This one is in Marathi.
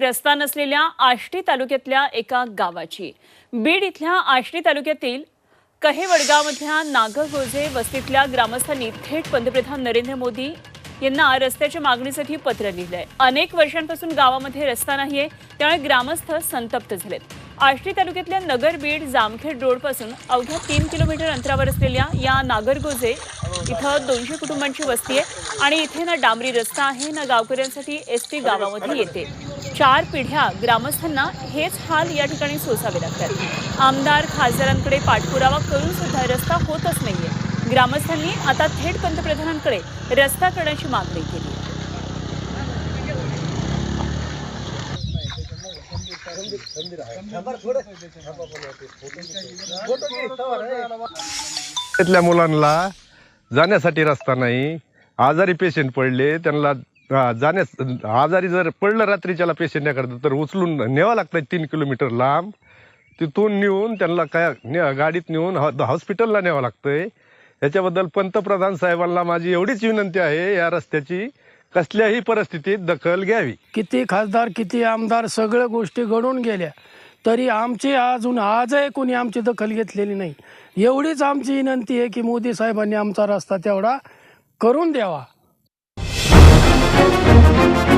रस्ता नसलेल्या आष्टी तालुक्यातल्या एका गावाची. बीड इथल्या आष्टी तालुक्यातील कहे नागगोजे नागरगोजे वस्तीतल्या ग्रामस्थांनी थेट पंतप्रधान नरेंद्र मोदी यांना रस्त्याच्या मागणीसाठी पत्र लिहिलंय. अनेक वर्षांपासून गावामध्ये रस्ता नाहीये त्यामुळे ग्रामस्थ संतप्त झालेत. आष्टी तालुक्यातल्या नगर बीड जामखेड रोडपासून अवघ्या तीन किलोमीटर अंतरावर असलेल्या या नागरगोजे इथं दोनशे कुटुंबांची वस्ती आहे आणि इथे ना डांबरी रस्ता आहे ना गावकऱ्यांसाठी एस टी गावामध्ये येते. चार पिढ्या ग्रामस्थांना हेच हाल या ठिकाणी सोसावे लागतात. आमदार खासदारांकडे पाठपुरावा करून सुद्धा रस्ता होतच नाहीये. ग्रामस्थांनी आता थेट पंतप्रधानांकडे रस्ता करण्याची मागणी केली. तिथल्या मुलांना जाण्यासाठी रस्ता नाही. आजारी पेशंट पडले त्यांना जाण्यास आजारी जर पडलं रात्रीच्याला पेशंट एखादं तर उचलून न्यावं लागतं तीन किलोमीटर लांब. तिथून नेऊन त्यांना काय ने- गाडीत नेऊन हॉ- हॉस्पिटलला न्यावं लागतंय. याच्याबद्दल पंतप्रधान साहेबांना माझी एवढीच विनंती आहे या रस्त्याची कसल्याही परिस्थितीत दखल घ्यावी. किती खासदार किती आमदार सगळ्या गोष्टी घडून गेल्या. तरी आमची अजून आजही कोणी आमची दखल घेतलेली नाही. एवढीच आमची विनंती आहे की मोदी साहेबांनी आमचा रस्ता तेवढा करून द्यावा. Thank you.